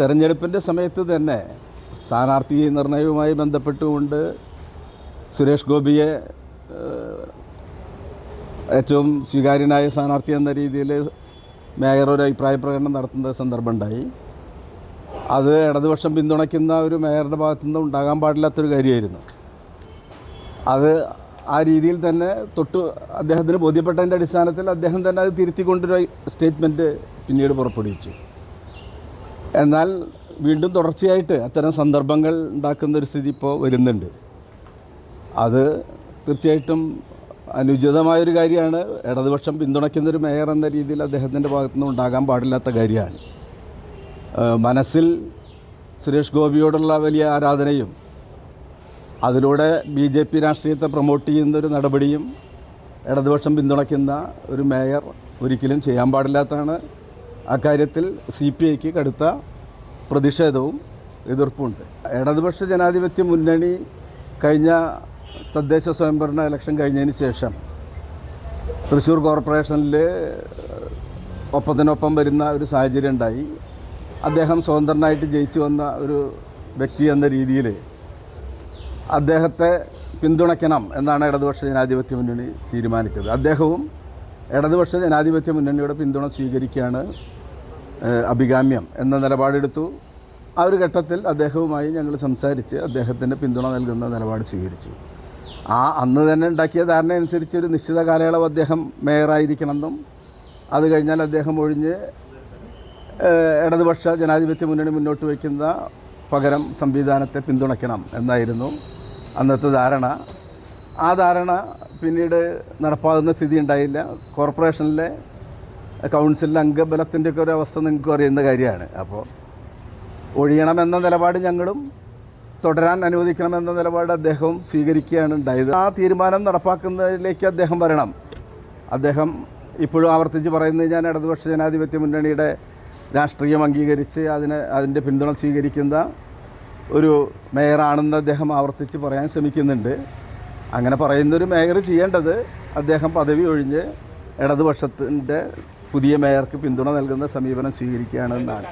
തെരഞ്ഞെടുപ്പിന്റെ സമയത്ത് തന്നെ സ്ഥാനാർത്ഥി നിർണയവുമായി ബന്ധപ്പെട്ടുകൊണ്ട് സുരേഷ് ഗോപിയെ ഏറ്റവും സ്വീകാര്യനായ സ്ഥാനാർത്ഥി എന്ന രീതിയിൽ മേയർ ഒരു അഭിപ്രായ പ്രകടനം നടത്തുന്ന സന്ദർഭം ഉണ്ടായി. അത് ഇടതുപക്ഷം പിന്തുണയ്ക്കുന്ന ഒരു മേയറുടെ ഭാഗത്തു നിന്ന് ഉണ്ടാകാൻ പാടില്ലാത്തൊരു കാര്യമായിരുന്നു. അത് ആ രീതിയിൽ തന്നെ തൊട്ട് അദ്ദേഹത്തിന് ബോധ്യപ്പെട്ടതിന്റെ അടിസ്ഥാനത്തിൽ അദ്ദേഹം തന്നെ അത് തിരുത്തിക്കൊണ്ടൊരു സ്റ്റേറ്റ്മെന്റ് പിന്നീട് പുറപ്പെടുവിച്ചു. എന്നാൽ വീണ്ടും തുടർച്ചയായിട്ട് അത്തരം സന്ദർഭങ്ങൾ ഉണ്ടാക്കുന്ന ഒരു സ്ഥിതി ഇപ്പോൾ വരുന്നുണ്ട്. അത് തീർച്ചയായിട്ടും അനുചിതമായൊരു കാര്യമാണ്. ഇടതുപക്ഷം പിന്തുണയ്ക്കുന്നൊരു മേയർ എന്ന രീതിയിൽ അദ്ദേഹത്തിന്റെ ഭാഗത്തുനിന്ന് ഉണ്ടാകാൻ പാടില്ലാത്ത കാര്യമാണ്. മനസ്സിൽ സുരേഷ് ഗോപിയോടുള്ള വലിയ ആരാധനയും അതിലൂടെ ബി ജെ പി രാഷ്ട്രീയത്തെ പ്രൊമോട്ട് ചെയ്യുന്ന ഒരു നടപടിയും ഇടതുപക്ഷം പിന്തുണയ്ക്കുന്ന ഒരു മേയർ ഒരിക്കലും ചെയ്യാൻ പാടില്ലാത്തതാണ്. അക്കാര്യത്തിൽ സി പി ഐക്ക് കടുത്ത പ്രതിഷേധവും എതിർപ്പുമുണ്ട്. ഇടതുപക്ഷ ജനാധിപത്യ മുന്നണി കഴിഞ്ഞ തദ്ദേശ സ്വയംഭരണ ഇലക്ഷൻ കഴിഞ്ഞതിന് ശേഷം തൃശ്ശൂർ കോർപ്പറേഷനിൽ ഒപ്പത്തിനൊപ്പം വരുന്ന ഒരു സാഹചര്യം ഉണ്ടായി. അദ്ദേഹം സ്വതന്ത്രനായിട്ട് ജയിച്ചു വന്ന ഒരു വ്യക്തി എന്ന രീതിയിൽ അദ്ദേഹത്തെ പിന്തുണയ്ക്കണം എന്നാണ് ഇടതുപക്ഷ ജനാധിപത്യ മുന്നണി തീരുമാനിച്ചത്. അദ്ദേഹവും ഇടതുപക്ഷ ജനാധിപത്യ മുന്നണിയുടെ പിന്തുണ സ്വീകരിക്കുകയാണ് അഭികാമ്യം എന്ന നിലപാടെടുത്തു. ആ ഒരു ഘട്ടത്തിൽ അദ്ദേഹവുമായി ഞങ്ങൾ സംസാരിച്ച് അദ്ദേഹത്തിന്റെ പിന്തുണ നൽകുന്ന നിലപാട് സ്വീകരിച്ചു. ആ അന്ന് തന്നെ ഉണ്ടാക്കിയ ധാരണ അനുസരിച്ച് ഒരു നിശ്ചിത കാലയളവ് അദ്ദേഹം മേയറായിരിക്കണമെന്നും അത് കഴിഞ്ഞാൽ അദ്ദേഹം ഒഴിഞ്ഞ് ഇടതുപക്ഷ ജനാധിപത്യ മുന്നണി മുന്നോട്ട് വയ്ക്കുന്ന പകരം സംവിധാനത്തെ പിന്തുണയ്ക്കണം എന്നായിരുന്നു അന്നത്തെ ധാരണ. ആ ധാരണ പിന്നീട് നടപ്പാകുന്ന സ്ഥിതി ഉണ്ടായില്ല. കോർപ്പറേഷനിലെ കൗൺസിലിലെ അംഗബലത്തിന്റെയൊക്കെ ഒരു അവസ്ഥ നിങ്ങൾക്ക് അറിയുന്ന കാര്യമാണ്. അപ്പോൾ ഒഴിയണമെന്ന നിലപാട് ഞങ്ങളും തുടരാൻ അനുവദിക്കണമെന്ന നിലപാട് അദ്ദേഹവും സ്വീകരിക്കുകയാണ് ഉണ്ടായത്. ആ തീരുമാനം നടപ്പാക്കുന്നതിലേക്ക് അദ്ദേഹം വരണം. അദ്ദേഹം ഇപ്പോഴും ആവർത്തിച്ച് പറയുന്നത് ഞാൻ ഇടതുപക്ഷ ജനാധിപത്യ മുന്നണിയുടെ രാഷ്ട്രീയം അംഗീകരിച്ച് അതിനെ അതിന്റെ പിന്തുണ സ്വീകരിക്കുന്ന ഒരു മേയറാണെന്ന് അദ്ദേഹം ആവർത്തിച്ച് പറയാൻ ശ്രമിക്കുന്നുണ്ട്. അങ്ങനെ പറയുന്നൊരു മേയർ ചെയ്യേണ്ടത് അദ്ദേഹം പദവി ഒഴിഞ്ഞ് ഇടതുപക്ഷത്തിന്റെ പുതിയ മേയർക്ക് പിന്തുണ നൽകുന്ന സമീപനം സ്വീകരിക്കുകയാണെന്നാണ്.